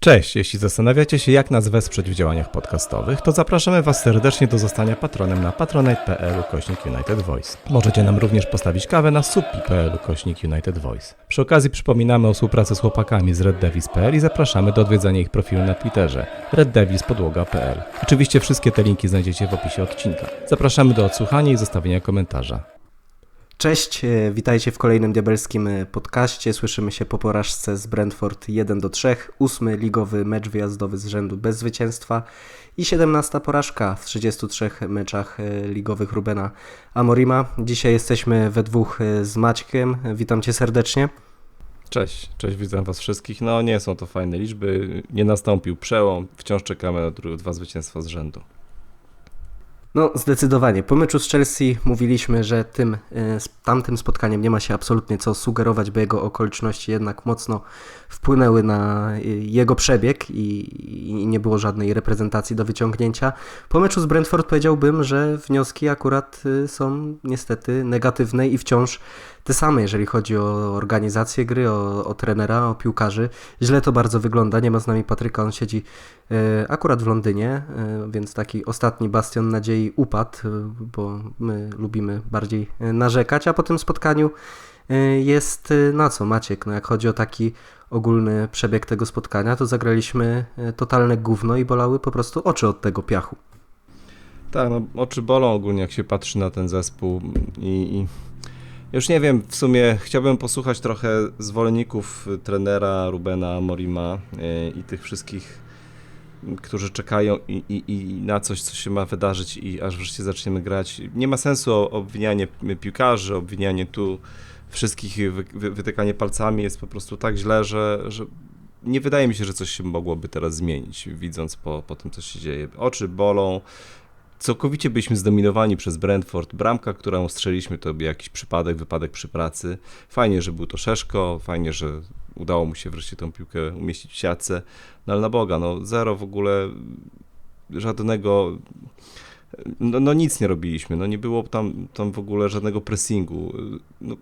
Cześć, jeśli zastanawiacie się jak nas wesprzeć w działaniach podcastowych, to zapraszamy Was serdecznie do zostania patronem na patronite.pl kośnik United Voice. Możecie nam również postawić kawę na supi.pl kośnik United Voice. Przy okazji przypominamy o współpracy z chłopakami z reddevis.pl i zapraszamy do odwiedzania ich profilu na Twitterze reddevispodłoga.pl. Oczywiście wszystkie te linki znajdziecie w opisie odcinka. Zapraszamy do odsłuchania i zostawienia komentarza. Cześć, e, witajcie w kolejnym diabelskim e, podcaście. Słyszymy się po porażce z Brentford 1 do 3, ósmy ligowy mecz wyjazdowy z rzędu bez zwycięstwa i 17 porażka w 33 meczach e, ligowych Rubena Amorima. Dzisiaj jesteśmy we dwóch z Maćkiem. Witam cię serdecznie. Cześć, cześć, witam was wszystkich. No nie są to fajne liczby, nie nastąpił przełom, wciąż czekamy na dwa zwycięstwa z rzędu. No, zdecydowanie. Po meczu z Chelsea mówiliśmy, że tym e, tamtym spotkaniem nie ma się absolutnie co sugerować, bo jego okoliczności jednak mocno wpłynęły na e, jego przebieg i, i nie było żadnej reprezentacji do wyciągnięcia. Po meczu z Brentford powiedziałbym, że wnioski akurat e, są niestety negatywne i wciąż te same, jeżeli chodzi o organizację gry, o, o trenera, o piłkarzy. Źle to bardzo wygląda. Nie ma z nami Patryka, on siedzi e, akurat w Londynie, e, więc taki ostatni bastion nadziei upadł, e, bo my lubimy bardziej narzekać, a po tym spotkaniu jest na co Maciek? No jak chodzi o taki ogólny przebieg tego spotkania, to zagraliśmy totalne gówno i bolały po prostu oczy od tego piachu. Tak, no oczy bolą ogólnie jak się patrzy na ten zespół i, i już nie wiem, w sumie chciałbym posłuchać trochę zwolenników trenera Rubena Morima e, i tych wszystkich, którzy czekają i, i, i na coś, co się ma wydarzyć i aż wreszcie zaczniemy grać. Nie ma sensu obwinianie piłkarzy, obwinianie tu wszystkich, wy, wytykanie palcami jest po prostu tak źle, że, że nie wydaje mi się, że coś się mogłoby teraz zmienić, widząc po, po tym, co się dzieje. Oczy bolą, Całkowicie byliśmy zdominowani przez Brentford. Bramka, którą strzeliliśmy, to był jakiś przypadek, wypadek przy pracy. Fajnie, że był to Szeszko, fajnie, że udało mu się wreszcie tą piłkę umieścić w siatce. No ale na Boga, no zero w ogóle żadnego... No, no, nic nie robiliśmy, no nie było tam, tam w ogóle żadnego pressingu. No,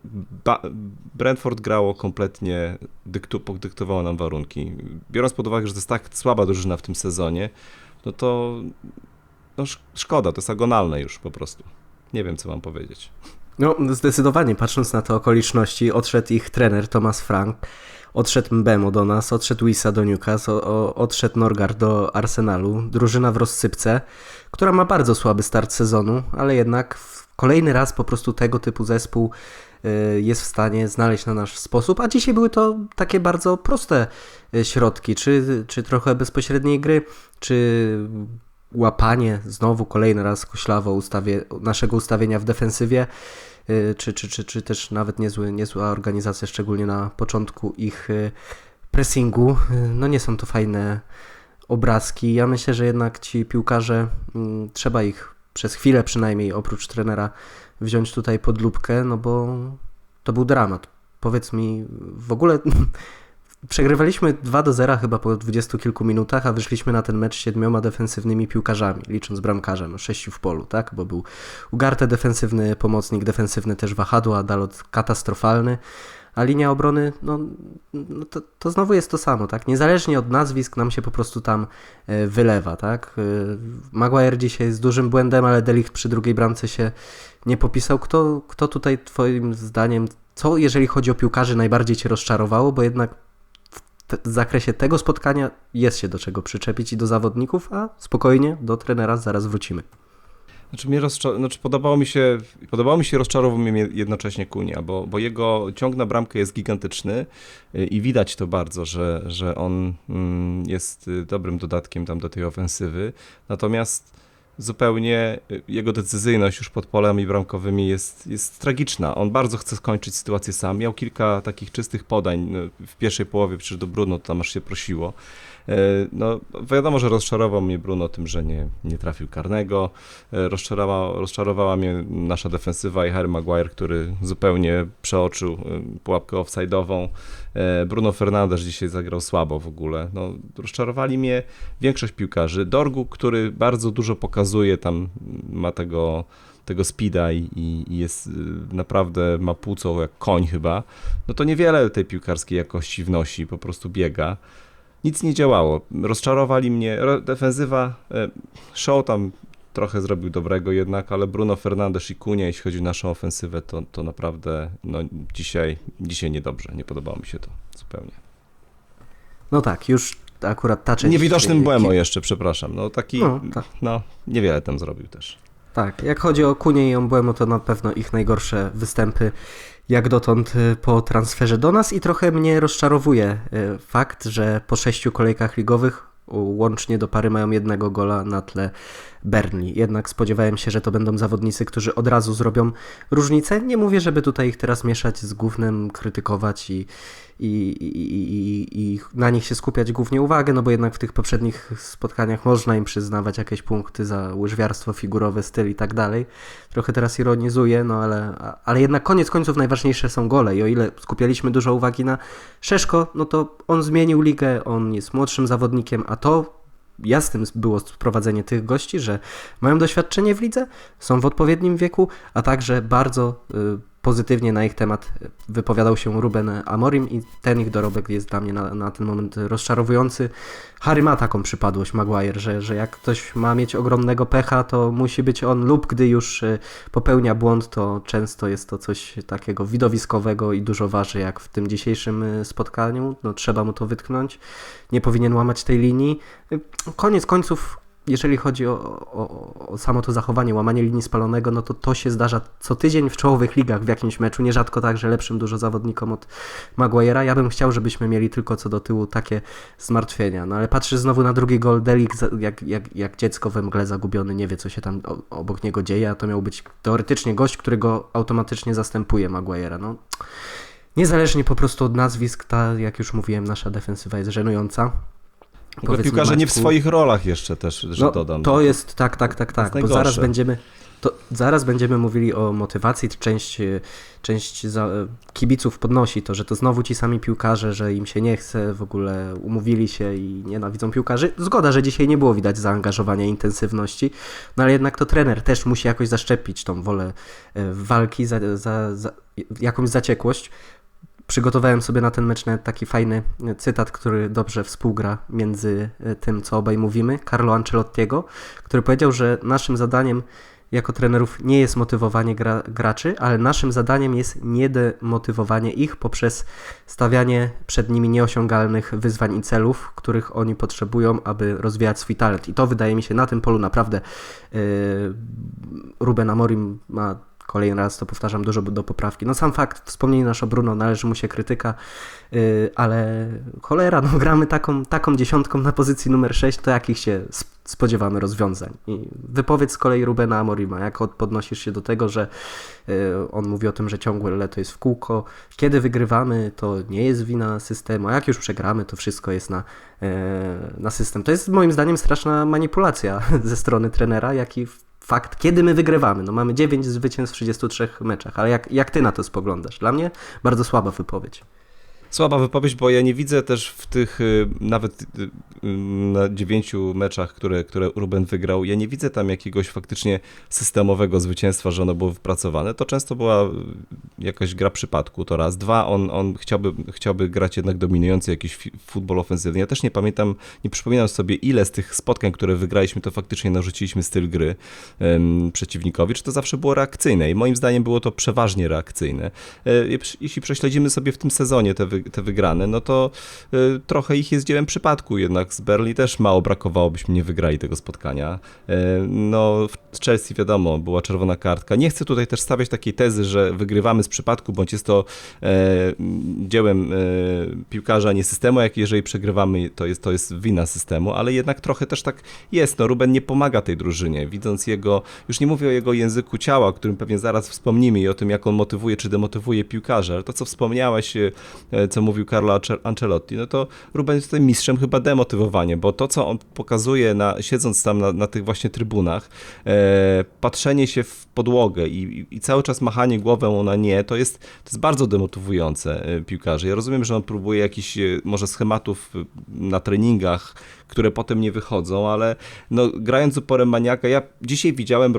Brentford grało kompletnie, dyktu, podyktowało nam warunki. Biorąc pod uwagę, że to jest tak słaba drużyna w tym sezonie, no to no szkoda, to jest agonalne już po prostu. Nie wiem, co mam powiedzieć. No, zdecydowanie, patrząc na te okoliczności, odszedł ich trener Thomas Frank, odszedł Mbemo do nas, odszedł Wissa do Newcastle, odszedł Norgard do Arsenalu, drużyna w rozsypce, która ma bardzo słaby start sezonu, ale jednak kolejny raz po prostu tego typu zespół y, jest w stanie znaleźć na nasz sposób, a dzisiaj były to takie bardzo proste y, środki, czy, czy trochę bezpośredniej gry, czy łapanie znowu kolejny raz koślawo ustawie, naszego ustawienia w defensywie, y, czy, czy, czy, czy też nawet niezły, niezła organizacja, szczególnie na początku ich y, pressingu. No nie są to fajne obrazki. Ja myślę, że jednak ci piłkarze, mm, trzeba ich przez chwilę przynajmniej, oprócz trenera, wziąć tutaj pod lupkę, no bo to był dramat. Powiedz mi, w ogóle Przegrywaliśmy 2 do 0 chyba po dwudziestu kilku minutach, a wyszliśmy na ten mecz siedmioma defensywnymi piłkarzami, licząc bramkarza, no sześciu w polu, tak? Bo był Ugarte defensywny pomocnik, defensywny też wahadło, a Dalot katastrofalny, a linia obrony, no, no to, to, znowu jest to samo, tak? Niezależnie od nazwisk nam się po prostu tam e, wylewa, tak? E, Maguire dzisiaj jest dużym błędem, ale Delicht przy drugiej bramce się nie popisał. Kto, kto tutaj twoim zdaniem, co jeżeli chodzi o piłkarzy najbardziej cię rozczarowało, bo jednak w zakresie tego spotkania jest się do czego przyczepić i do zawodników, a spokojnie do trenera zaraz wrócimy. Znaczy, mnie rozczar... znaczy podobało mi się, podobało mi się, rozczarował mnie jednocześnie Kunia, bo, bo jego ciąg na bramkę jest gigantyczny y, i widać to bardzo, że, że on mm, jest y, dobrym dodatkiem tam do tej ofensywy. Natomiast zupełnie y, jego decyzyjność już pod polami bramkowymi jest, jest tragiczna. On bardzo chce skończyć sytuację sam. Miał kilka takich czystych podań no, w pierwszej połowie, przecież do Bruno tam aż się prosiło. E, no, wiadomo, że rozczarował mnie Bruno tym, że nie, nie trafił karnego. E, rozczarowała, rozczarowała mnie nasza defensywa i Harry Maguire, który zupełnie przeoczył e, pułapkę offside'ową. Bruno Fernandes dzisiaj zagrał słabo w ogóle. No, rozczarowali mnie większość piłkarzy. Dorgu, który bardzo dużo pokazuje, tam ma tego tego speeda i, i, jest naprawdę ma płuco jak koń chyba, no to niewiele tej piłkarskiej jakości wnosi, po prostu biega. nic nie działało. Rozczarowali mnie. Defensywa, e, show tam trochę zrobił dobrego jednak, ale Bruno Fernandes i Kunia, jeśli chodzi o naszą ofensywę, to, to naprawdę no, dzisiaj, dzisiaj niedobrze. Nie podobało mi się to zupełnie. No tak, już akurat ta część... Niewidocznym Błemo jeszcze, przepraszam. No taki, No, no, tak. niewiele tam zrobił też. Tak, jak chodzi o Kunię i Ombuemo, to na pewno ich najgorsze występy jak dotąd y, po transferze do nas i trochę mnie rozczarowuje y, fakt, że po sześciu kolejkach ligowych łącznie do pary mają jednego gola na tle Burnley. Jednak spodziewałem się, że to będą zawodnicy, którzy od razu zrobią różnicę. Nie mówię, żeby tutaj ich teraz mieszać z gównem, krytykować i, i, i, i, na nich się skupiać głównie uwagę, no bo jednak w tych poprzednich spotkaniach można im przyznawać jakieś punkty za łyżwiarstwo figurowe, styl i tak dalej. Trochę teraz ironizuję, no ale, ale jednak koniec końców najważniejsze są gole i o ile skupialiśmy dużo uwagi na Szeszko, no to on zmienił ligę, on jest młodszym zawodnikiem, a to jasnym było sprowadzenie tych gości, że mają doświadczenie w lidze, są w odpowiednim wieku, a także bardzo y, pozytywnie na ich temat wypowiadał się Ruben Amorim i ten ich dorobek jest dla mnie na, na ten moment rozczarowujący. Harry ma taką przypadłość, Maguire, że, że jak ktoś ma mieć ogromnego pecha, to musi być on lub gdy już y, popełnia błąd, to często jest to coś takiego widowiskowego i dużo waży, jak w tym dzisiejszym y, spotkaniu. No, trzeba mu to wytknąć. Nie powinien łamać tej linii. Koniec końców, jeżeli chodzi o, o, o samo to zachowanie, łamanie linii spalonego, no to to się zdarza co tydzień w czołowych ligach w jakimś meczu. Nierzadko tak, że lepszym dużo zawodnikom od Maguire'a. Ja bym chciał, żebyśmy mieli tylko co do tyłu takie zmartwienia. No ale patrzysz znowu na drugi gol, Delik jak, jak, jak dziecko we mgle zagubiony, nie wie co się tam obok niego dzieje, a to miał być teoretycznie gość, który go automatycznie zastępuje Maguire'a. No. Niezależnie po prostu od nazwisk, ta, jak już mówiłem, nasza defensywa jest żenująca. W ogóle Powiedz mi, piłkarze nie w Maćku, swoich rolach jeszcze też, że no, dodam. To jest tak, tak, tak, tak, bo zaraz będziemy. To zaraz będziemy mówili o motywacji. Część, e, część e, kibiców podnosi to, że to znowu ci sami piłkarze, że im się nie chce, w ogóle umówili się i nienawidzą piłkarzy. Zgoda, że dzisiaj nie było widać zaangażowania intensywności, no ale jednak to trener też musi jakoś zaszczepić tą wolę e, walki, za, za, za, jakąś zaciekłość. Przygotowałem sobie na ten mecz taki fajny cytat, który dobrze współgra między e, tym, co obaj mówimy, Carlo Ancelottiego, który powiedział, że naszym zadaniem jako trenerów nie jest motywowanie gra, graczy, ale naszym zadaniem jest niedemotywowanie ich poprzez stawianie przed nimi nieosiągalnych wyzwań i celów, których oni potrzebują, aby rozwijać swój talent. I to wydaje mi się na tym polu naprawdę yy, Ruben Amorim ma kolejny raz to powtarzam, dużo do poprawki. No sam fakt, wspomnienie nasz o Bruno, należy mu się krytyka, yy, ale cholera, no gramy taką, taką dziesiątką na pozycji numer 6, to jakich się sp- spodziewamy rozwiązań. I wypowiedź z kolei Rubena Amorima, jak od- podnosisz się do tego, że yy, on mówi o tym, że ciągłe leto jest w kółko, kiedy wygrywamy, to nie jest wina systemu, a jak już przegramy, to wszystko jest na, yy, na system. To jest moim zdaniem straszna manipulacja ze strony trenera, jak i fakt, kiedy my wygrywamy. No mamy 9 zwycięstw w 33 meczach, ale jak, jak ty na to spoglądasz? Dla mnie bardzo słaba wypowiedź. Słaba wypowiedź, bo ja nie widzę też w tych y, nawet y, y, na dziewięciu meczach, które, które Ruben wygrał, ja nie widzę tam jakiegoś faktycznie systemowego zwycięstwa, że ono było wypracowane. To często była jakaś gra przypadku, to raz. Dwa, on, on chciałby, chciałby grać jednak dominujący jakiś futbol ofensywny. Ja też nie pamiętam, nie przypominam sobie, ile z tych spotkań, które wygraliśmy, to faktycznie narzuciliśmy styl gry em, przeciwnikowi, czy to zawsze było reakcyjne. I moim zdaniem było to przeważnie reakcyjne. E, Jeśli prześledzimy sobie w tym sezonie te, wy, te wygrane, no to e, trochę ich jest dziełem przypadku, jednak z Berli też mało brakowało, byśmy nie wygrali tego spotkania. E, No, w Chelsea wiadomo, była czerwona kartka. Nie chcę tutaj też stawiać takiej tezy, że wygrywamy z przypadku, bądź jest to e, dziełem e, piłkarza, nie systemu, jak jeżeli przegrywamy, to jest, to jest wina systemu, ale jednak trochę też tak jest. No, Ruben nie pomaga tej drużynie, widząc jego, już nie mówię o jego języku ciała, o którym pewnie zaraz wspomnimy i o tym, jak on motywuje czy demotywuje piłkarza, ale to, co wspomniałeś, e, co mówił Carlo Ance- Ancelotti, no to Ruben jest tutaj mistrzem chyba demotywowania, bo to, co on pokazuje, na, siedząc tam na, na tych właśnie trybunach, e, patrzenie się w podłogę i, i, cały czas machanie głową na nie, to jest, to jest bardzo demotywujące e, piłkarzy. Ja rozumiem, że on próbuje jakichś e, może schematów e, na treningach, które potem nie wychodzą, ale no, grając uporem maniaka, ja dzisiaj widziałem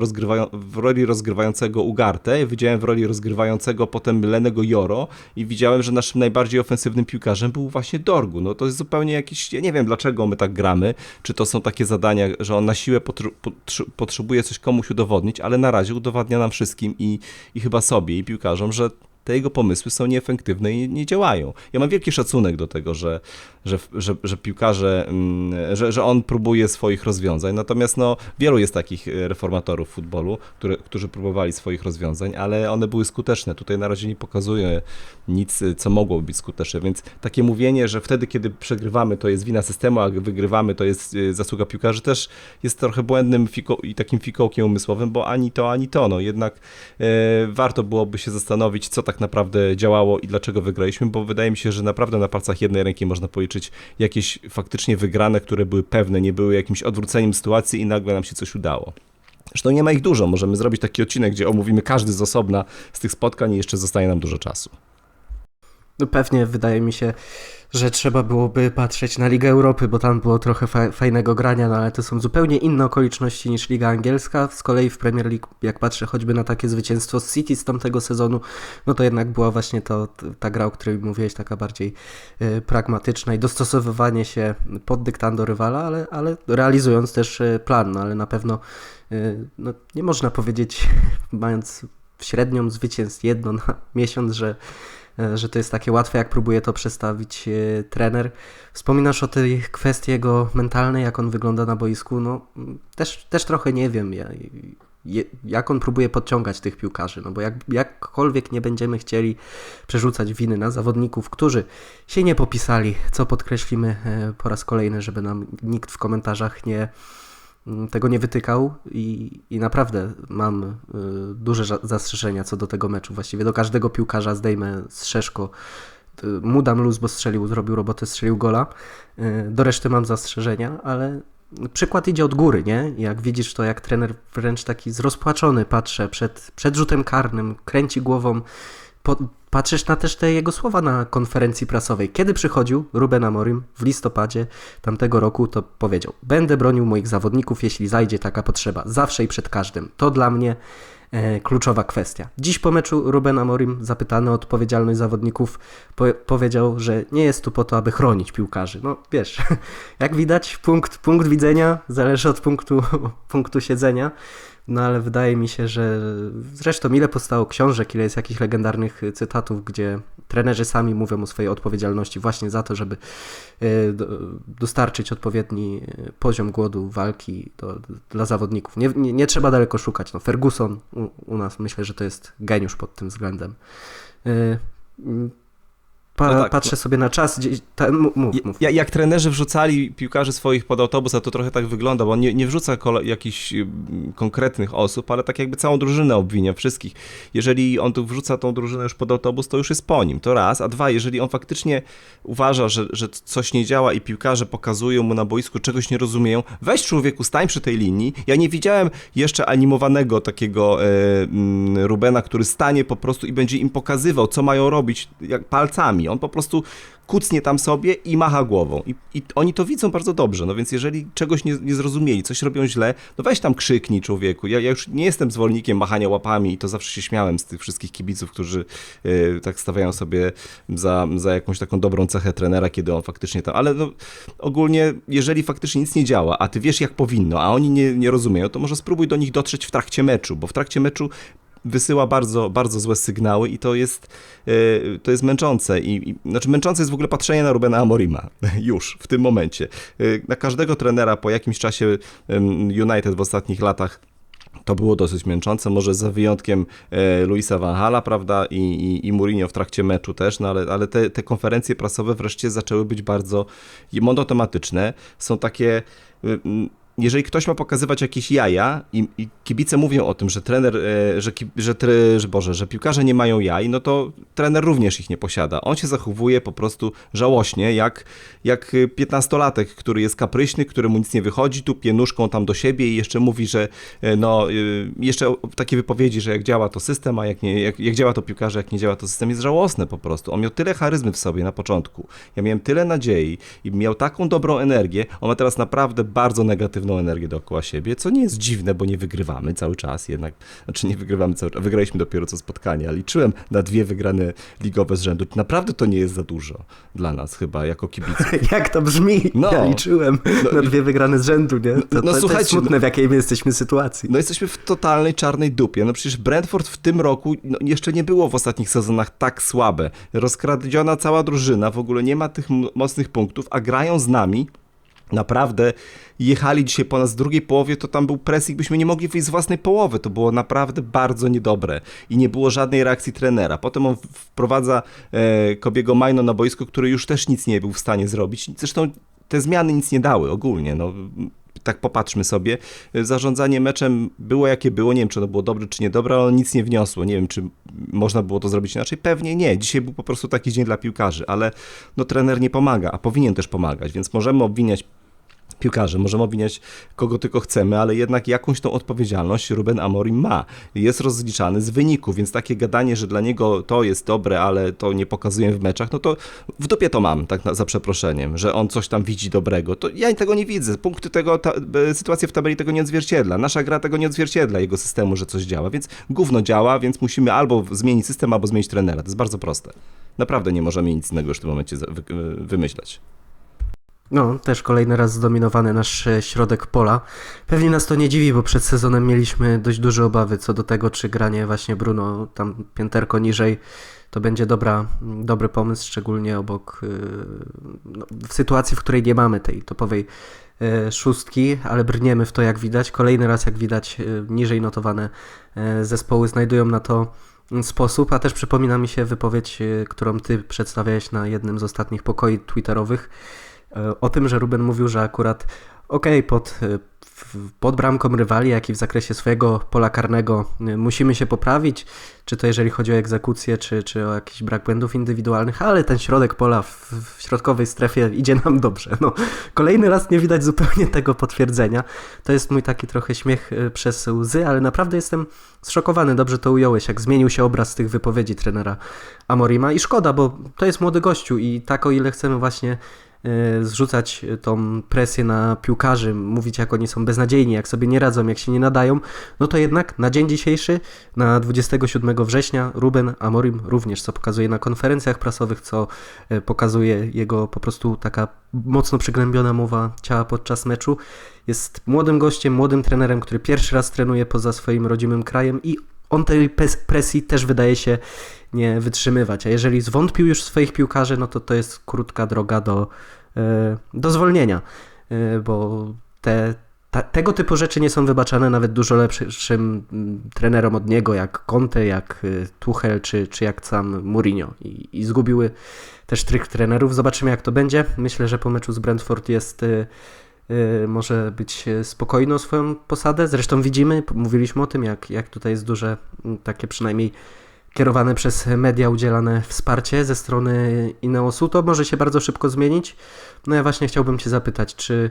w roli rozgrywającego Ugartę, widziałem w roli rozgrywającego potem Lenego Joro i widziałem, że naszym najbardziej ofensywnym piłkarzem był właśnie Dorgu. No to jest zupełnie jakiś, ja nie wiem dlaczego my tak gramy, czy to są takie zadania, że on na siłę potr- potr- potrzebuje coś komuś udowodnić, ale na razie udowadnia nam wszystkim i, i chyba sobie i piłkarzom, że te jego pomysły są nieefektywne i nie działają. Ja mam wielki szacunek do tego, że, że, że, że piłkarze, mm, że, że on próbuje swoich rozwiązań, natomiast no, wielu jest takich e, reformatorów futbolu, które, którzy próbowali swoich rozwiązań, ale one były skuteczne. Tutaj na razie nie pokazuje nic, e, co mogłoby być skuteczne, więc takie mówienie, że wtedy, kiedy przegrywamy, to jest wina systemu, a wygrywamy, to jest e, zasługa piłkarzy, też jest trochę błędnym i takim fikołkiem umysłowym, bo ani to, ani to. No, jednak e, warto byłoby się zastanowić, co tak naprawdę działało i dlaczego wygraliśmy, bo wydaje mi się, że naprawdę na palcach jednej ręki można policzyć jakieś faktycznie wygrane, które były pewne, nie były jakimś odwróceniem sytuacji i nagle nam się coś udało. Zresztą nie ma ich dużo, możemy zrobić taki odcinek, gdzie omówimy każdy z osobna z tych spotkań i jeszcze zostaje nam dużo czasu. No pewnie wydaje mi się, że trzeba byłoby patrzeć na Ligę Europy, bo tam było trochę fa fajnego grania, no ale to są zupełnie inne okoliczności niż Liga Angielska. Z kolei w Premier League, jak patrzę choćby na takie zwycięstwo City z tamtego sezonu, no to jednak była właśnie to, ta gra, o której mówiłeś, taka bardziej y, pragmatyczna i dostosowywanie się pod dyktando rywala, ale, ale realizując też y, plan, no ale na pewno y, no, nie można powiedzieć, mając średnią zwycięstw jedno na miesiąc, że że to jest takie łatwe, jak próbuje to przedstawić e, trener. Wspominasz o tej kwestii jego mentalnej, jak on wygląda na boisku. No, też, też trochę nie wiem, jak on próbuje podciągać tych piłkarzy. No bo jak, jakkolwiek nie będziemy chcieli przerzucać winy na zawodników, którzy się nie popisali, co podkreślimy e, po raz kolejny, żeby nam nikt w komentarzach nie tego nie wytykał i, i naprawdę mam y, duże zastrzeżenia co do tego meczu. Właściwie do każdego piłkarza zdejmę z Szeszko. Y, mu dam luz, bo strzelił, zrobił robotę, strzelił gola. Y, do reszty mam zastrzeżenia, ale przykład idzie od góry, nie? Jak widzisz to, jak trener wręcz taki zrozpaczony patrzę przed, przed rzutem karnym, kręci głową, po, patrzysz na też te jego słowa na konferencji prasowej. Kiedy przychodził Ruben Amorim w listopadzie tamtego roku, to powiedział: Będę bronił moich zawodników, jeśli zajdzie taka potrzeba. Zawsze i przed każdym. To dla mnie e, kluczowa kwestia. Dziś po meczu Ruben Amorim, zapytany o odpowiedzialność zawodników, po, powiedział, że nie jest tu po to, aby chronić piłkarzy. No wiesz, jak widać, punkt, punkt widzenia zależy od punktu, punktu siedzenia. No ale wydaje mi się, że zresztą ile powstało książek, ile jest jakichś legendarnych cytatów, gdzie trenerzy sami mówią o swojej odpowiedzialności właśnie za to, żeby e, dostarczyć odpowiedni poziom głodu, walki do, dla zawodników. Nie, nie, nie, trzeba daleko szukać. No, Ferguson u, u, nas myślę, że to jest geniusz pod tym względem. Pa, no tak, patrzę sobie na czas. Ta, mów, mów. Ja, jak trenerzy wrzucali piłkarzy swoich pod autobus, a to trochę tak wygląda, bo on nie, nie wrzuca jakichś mm, konkretnych osób, ale tak jakby całą drużynę obwinia, wszystkich. Jeżeli on tu wrzuca tą drużynę już pod autobus, to już jest po nim. To raz. A dwa, jeżeli on faktycznie uważa, że, że coś nie działa i piłkarze pokazują mu na boisku, czegoś nie rozumieją, weź człowieku, stań przy tej linii. Ja nie widziałem jeszcze animowanego takiego e, Rubena, który stanie po prostu i będzie im pokazywał, co mają robić jak palcami on po prostu kucnie tam sobie i macha głową. I, I, oni to widzą bardzo dobrze. No więc jeżeli czegoś nie, nie zrozumieli, coś robią źle, no weź tam krzyknij człowieku. Ja, ja już nie jestem zwolennikiem machania łapami i to zawsze się śmiałem z tych wszystkich kibiców, którzy yy, tak stawiają sobie za, za jakąś taką dobrą cechę trenera, kiedy on faktycznie tam... Ale no, ogólnie, jeżeli faktycznie nic nie działa, a ty wiesz jak powinno, a oni nie, nie rozumieją, to może spróbuj do nich dotrzeć w trakcie meczu, bo w trakcie meczu wysyła bardzo, bardzo złe sygnały i to jest, e, to jest męczące. I, i, znaczy męczące jest w ogóle patrzenie na Rubena Amorima już w tym momencie. E, na każdego trenera po jakimś czasie United w ostatnich latach to było dosyć męczące, może za wyjątkiem e, Luisa Van Hala, prawda, i, i, i Mourinho w trakcie meczu też, no ale, ale te, te konferencje prasowe wreszcie zaczęły być bardzo monotematyczne. Są takie jeżeli ktoś ma pokazywać jakieś jaja i, i kibice mówią o tym, że trener, e, że, że, że, Boże, że piłkarze nie mają jaj, no to trener również ich nie posiada. On się zachowuje po prostu żałośnie, jak, jak 15-latek, który jest kapryśny, któremu nic nie wychodzi, tupie nóżką tam do siebie i jeszcze mówi, że e, no, e, jeszcze takie wypowiedzi, że jak działa to system, a jak, nie, jak, jak działa to piłkarze, jak nie działa to system, jest żałosne po prostu. On miał tyle charyzmy w sobie na początku. Ja miałem tyle nadziei i miał taką dobrą energię. On ma teraz naprawdę bardzo negatywną energię dookoła siebie, co nie jest dziwne, bo nie wygrywamy cały czas jednak. Znaczy nie wygrywamy cały czas, wygraliśmy dopiero co spotkanie, a liczyłem na dwie wygrane ligowe z rzędu. Naprawdę to nie jest za dużo dla nas chyba, jako kibiców. Jak to brzmi? No. Ja liczyłem na dwie wygrane z rzędu, nie? To, no to, to słuchajcie, jest smutne, w jakiej my jesteśmy sytuacji. No jesteśmy w totalnej czarnej dupie. No przecież Brentford w tym roku no, jeszcze nie było w ostatnich sezonach tak słabe. Rozkradziona cała drużyna, w ogóle nie ma tych mocnych punktów, a grają z nami. Naprawdę jechali dzisiaj po nas w drugiej połowie, to tam był pressing, byśmy nie mogli wyjść z własnej połowy. To było naprawdę bardzo niedobre i nie było żadnej reakcji trenera. Potem on wprowadza e, Kobiego Majno na boisko, który już też nic nie był w stanie zrobić. Zresztą te zmiany nic nie dały ogólnie. No, tak popatrzmy sobie. Zarządzanie meczem było jakie było. Nie wiem, czy ono było dobre, czy niedobre, ale ono nic nie wniosło. Nie wiem, czy można było to zrobić inaczej. Pewnie nie. Dzisiaj był po prostu taki dzień dla piłkarzy, ale no, trener nie pomaga, a powinien też pomagać, więc możemy obwiniać piłkarzy, możemy obwiniać kogo tylko chcemy, ale jednak jakąś tą odpowiedzialność Ruben Amorim ma. Jest rozliczany z wyniku, więc takie gadanie, że dla niego to jest dobre, ale to nie pokazuję w meczach, no to w dupie to mam, tak na, za przeproszeniem, że on coś tam widzi dobrego. To ja tego nie widzę. Punkty tego, ta, e, sytuacja w tabeli tego nie odzwierciedla. Nasza gra tego nie odzwierciedla, jego systemu, że coś działa, więc gówno działa, więc musimy albo zmienić system, albo zmienić trenera. To jest bardzo proste. Naprawdę nie możemy nic innego już w tym momencie wy, wymyślać. No, też kolejny raz zdominowany nasz e, środek pola. Pewnie nas to nie dziwi, bo przed sezonem mieliśmy dość duże obawy co do tego, czy granie właśnie Bruno tam pięterko niżej to będzie dobra, dobry pomysł, szczególnie obok, yy, no, w sytuacji, w której nie mamy tej topowej yy, szóstki, ale brniemy w to jak widać. Kolejny raz jak widać niżej notowane zespoły znajdują na to sposób, a też przypomina mi się wypowiedź, którą ty przedstawiałeś na jednym z ostatnich pokoi twitterowych, e, o tym, że Ruben mówił, że akurat okej, pod, e, pod bramką rywali, jak i w zakresie swojego pola karnego e, musimy się poprawić, czy to jeżeli chodzi o egzekucję, czy, czy o jakiś brak błędów indywidualnych, ale ten środek pola w, w środkowej strefie idzie nam dobrze. No, kolejny raz nie widać zupełnie tego potwierdzenia. To jest mój taki trochę śmiech e, przez łzy, ale naprawdę jestem zszokowany, dobrze to ująłeś, jak zmienił się obraz tych wypowiedzi trenera Amorima i szkoda, bo to jest młody gościu i tak o ile chcemy właśnie e, zrzucać tą presję na piłkarzy, mówić jak oni są beznadziejni, jak sobie nie radzą, jak się nie nadają, no to jednak na dzień dzisiejszy, na 27 września, Ruben Amorim również, co pokazuje na konferencjach prasowych, co e, pokazuje jego po prostu taka mocno przygnębiona mowa ciała podczas meczu, jest młodym gościem, młodym trenerem, który pierwszy raz trenuje poza swoim rodzimym krajem i on tej presji też wydaje się nie wytrzymywać. A jeżeli zwątpił już swoich piłkarzy, no to to jest krótka droga do, e, do zwolnienia, e, bo te, ta, tego typu rzeczy nie są wybaczane nawet dużo lepszym mm, trenerom od niego, jak Conte, jak e, Tuchel, czy, czy jak sam Mourinho. I, I zgubiły też trych trenerów. Zobaczymy jak to będzie. Myślę, że po meczu z Brentford jest... e, może być e, spokojny o swoją posadę. Zresztą widzimy, mówiliśmy o tym, jak, jak tutaj jest duże takie przynajmniej kierowane przez media udzielane wsparcie ze strony Ineosu, to może się bardzo szybko zmienić. No ja właśnie chciałbym Cię zapytać, czy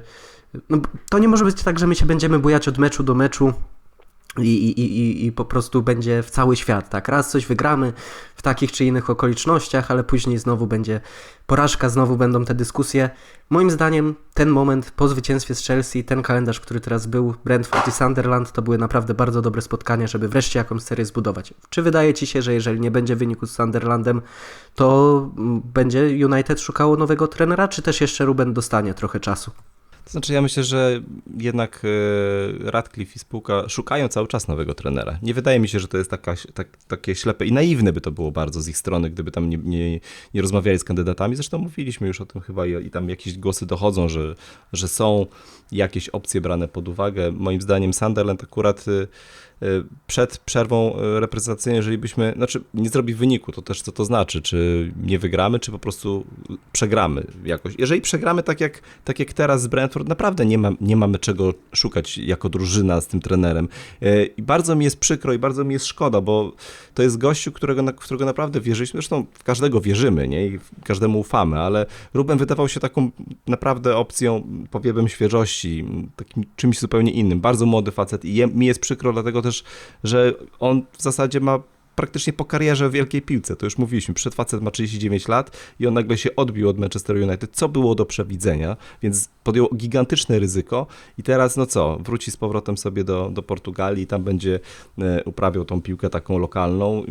no, to nie może być tak, że my się będziemy bujać od meczu do meczu i, i, i, i po prostu będzie w cały świat, tak? Raz coś wygramy w takich czy innych okolicznościach, ale później znowu będzie porażka, znowu będą te dyskusje. Moim zdaniem ten moment po zwycięstwie z Chelsea, ten kalendarz, który teraz był, Brentford i Sunderland, to były naprawdę bardzo dobre spotkania, żeby wreszcie jakąś serię zbudować. Czy wydaje Ci się, że jeżeli nie będzie wyniku z Sunderlandem, to mm, będzie United szukało nowego trenera, czy też jeszcze Ruben dostanie trochę czasu? To znaczy, ja myślę, że jednak e, Radcliffe i spółka szukają cały czas nowego trenera. Nie wydaje mi się, że to jest taka, tak, takie ślepe i naiwne by to było bardzo z ich strony, gdyby tam nie, nie, nie rozmawiali z kandydatami. Zresztą mówiliśmy już o tym chyba i, i tam jakieś głosy dochodzą, że, że są jakieś opcje brane pod uwagę. Moim zdaniem Sunderland akurat e, przed przerwą y, reprezentacyjną, jeżeli byśmy, znaczy nie zrobi wyniku, to też co to znaczy, czy nie wygramy, czy po prostu przegramy jakoś. Jeżeli przegramy tak jak, tak jak teraz z Brentford, naprawdę nie, ma, nie mamy czego szukać jako drużyna z tym trenerem. Y, I bardzo mi jest przykro i bardzo mi jest szkoda, bo to jest gościu, którego, na- którego naprawdę wierzyliśmy, zresztą w każdego wierzymy, nie, i każdemu ufamy, ale Ruben wydawał się taką naprawdę opcją, powiewem świeżości, takim czymś zupełnie innym. Bardzo młody facet i je, mi jest przykro dlatego też, że on w zasadzie ma praktycznie po karierze w wielkiej piłce, to już mówiliśmy, przed facet ma 39 lat i on nagle się odbił od Manchester United, co było do przewidzenia, więc podjął gigantyczne ryzyko i teraz no co, wróci z powrotem sobie do, do Portugalii i tam będzie e, uprawiał tą piłkę taką lokalną.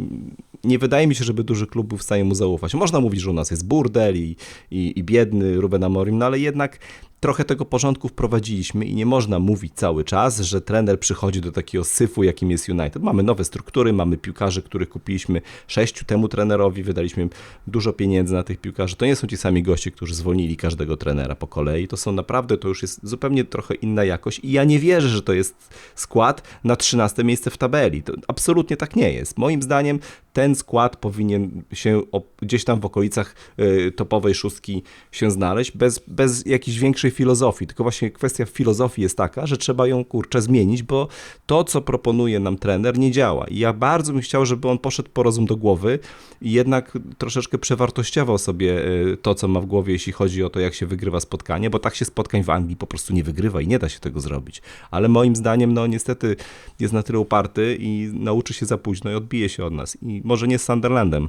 Nie wydaje mi się, żeby duży klub był w stanie mu zaufać. Można mówić, że u nas jest burdel i, i, i biedny Ruben Amorim, no ale jednak trochę tego porządku wprowadziliśmy i nie można mówić cały czas, że trener przychodzi do takiego syfu, jakim jest United. Mamy nowe struktury, mamy piłkarzy, których kupiliśmy sześciu temu trenerowi, wydaliśmy dużo pieniędzy na tych piłkarzy. To nie są ci sami goście, którzy zwolnili każdego trenera po kolei. To są naprawdę, to już jest zupełnie trochę inna jakość i ja nie wierzę, że to jest skład na 13 miejsce w tabeli. To absolutnie tak nie jest. Moim zdaniem ten skład powinien się gdzieś tam w okolicach y, topowej szóstki się znaleźć, bez, bez jakiejś większej filozofii. Tylko właśnie kwestia filozofii jest taka, że trzeba ją kurczę zmienić, bo to, co proponuje nam trener, nie działa. I ja bardzo bym chciał, żeby on poszedł po rozum do głowy i jednak troszeczkę przewartościował sobie y, to, co ma w głowie, jeśli chodzi o to, jak się wygrywa spotkanie, bo tak się spotkań w Anglii po prostu nie wygrywa i nie da się tego zrobić. Ale moim zdaniem, no niestety jest na tyle uparty i nauczy się za późno i odbije się od nas. I może nie z Sunderlandem,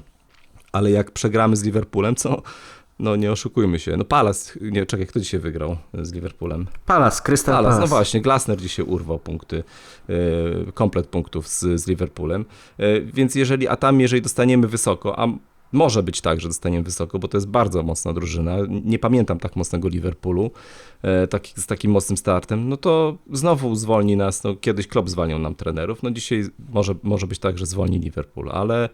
ale jak przegramy z Liverpoolem, co? No nie oszukujmy się. No Palace, nie, czekaj, kto dzisiaj wygrał z Liverpoolem? Palace, Crystal Palace, Palace. no właśnie, Glasner dzisiaj urwał punkty, e, komplet punktów z, z Liverpoolem, E, więc jeżeli, a tam jeżeli dostaniemy wysoko, a może być tak, że dostaniemy wysoko, bo to jest bardzo mocna drużyna, nie pamiętam tak mocnego Liverpoolu, e, taki, z takim mocnym startem, no to znowu zwolni nas, no kiedyś Klopp zwalniał nam trenerów, no dzisiaj może, może być tak, że zwolni Liverpool, ale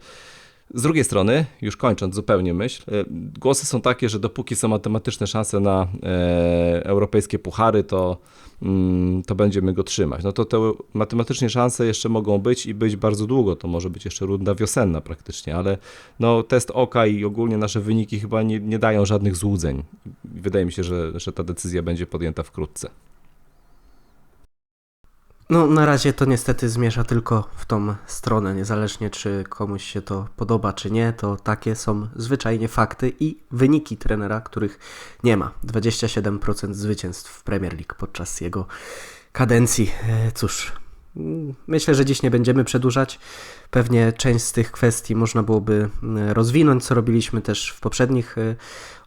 z drugiej strony, już kończąc zupełnie myśl, e, głosy są takie, że dopóki są matematyczne szanse na e, europejskie puchary, to, mm, to będziemy go trzymać. No to te matematyczne szanse jeszcze mogą być i być bardzo długo, to może być jeszcze runda wiosenna praktycznie, ale no, test oka i ogólnie nasze wyniki chyba nie, nie dają żadnych złudzeń. Wydaje mi się, że, że ta decyzja będzie podjęta wkrótce. No, na razie to niestety zmierza tylko w tą stronę, niezależnie czy komuś się to podoba, czy nie, to takie są zwyczajnie fakty i wyniki trenera, których nie ma. 27% zwycięstw w Premier League podczas jego kadencji. E, Cóż, myślę, że dziś nie będziemy przedłużać. Pewnie część z tych kwestii można byłoby mm, rozwinąć, co robiliśmy też w poprzednich e,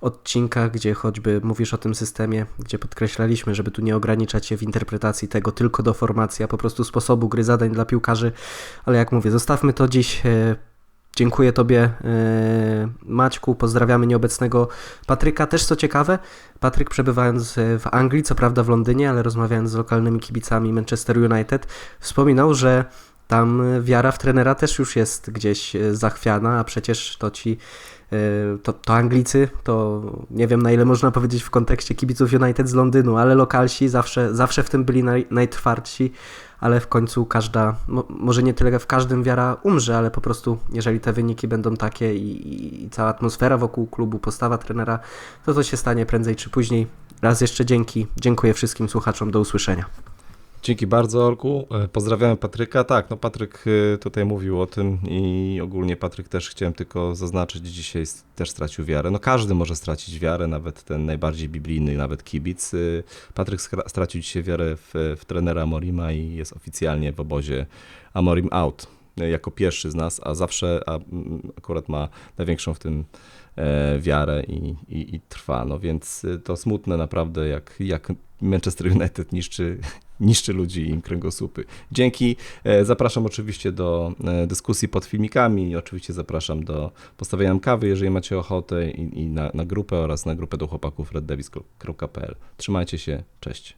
odcinkach, gdzie choćby mówisz o tym systemie, gdzie podkreślaliśmy, żeby tu nie ograniczać się w interpretacji tego tylko do formacji, a po prostu sposobu gry zadań dla piłkarzy, ale jak mówię, zostawmy to dziś. Dziękuję Tobie, e, Maćku. Pozdrawiamy nieobecnego Patryka. Też co ciekawe, Patryk przebywając w Anglii, co prawda w Londynie, ale rozmawiając z lokalnymi kibicami Manchester United, wspominał, że tam wiara w trenera też już jest gdzieś e, zachwiana, a przecież to ci to, to Anglicy, to nie wiem na ile można powiedzieć w kontekście kibiców United z Londynu, ale lokalsi zawsze, zawsze w tym byli naj, najtrwardsi, ale w końcu każda, mo, może nie tyle w każdym wiara umrze, ale po prostu jeżeli te wyniki będą takie i, i cała atmosfera wokół klubu, postawa trenera, to to się stanie prędzej czy później. Raz jeszcze dzięki, dziękuję wszystkim słuchaczom, do usłyszenia. Dzięki bardzo, Olku. E, Pozdrawiamy Patryka. Tak, no Patryk e, tutaj mówił o tym i ogólnie Patryk też chciałem tylko zaznaczyć, dzisiaj też stracił wiarę. No każdy może stracić wiarę, nawet ten najbardziej biblijny, nawet kibic. E, Patryk stracił dzisiaj wiarę w, w trenera Amorima i jest oficjalnie w obozie Amorim out jako pierwszy z nas, a zawsze a, akurat ma największą w tym wiarę i, i, i trwa. No więc e, to smutne naprawdę, jak, jak Manchester United niszczy, niszczy ludzi i im kręgosłupy. Dzięki. E, Zapraszam oczywiście do e, dyskusji pod filmikami. Oczywiście zapraszam do postawienia nam kawy, jeżeli macie ochotę i, i na, na grupę oraz na grupę do chłopaków reddevis.pl. Trzymajcie się. Cześć.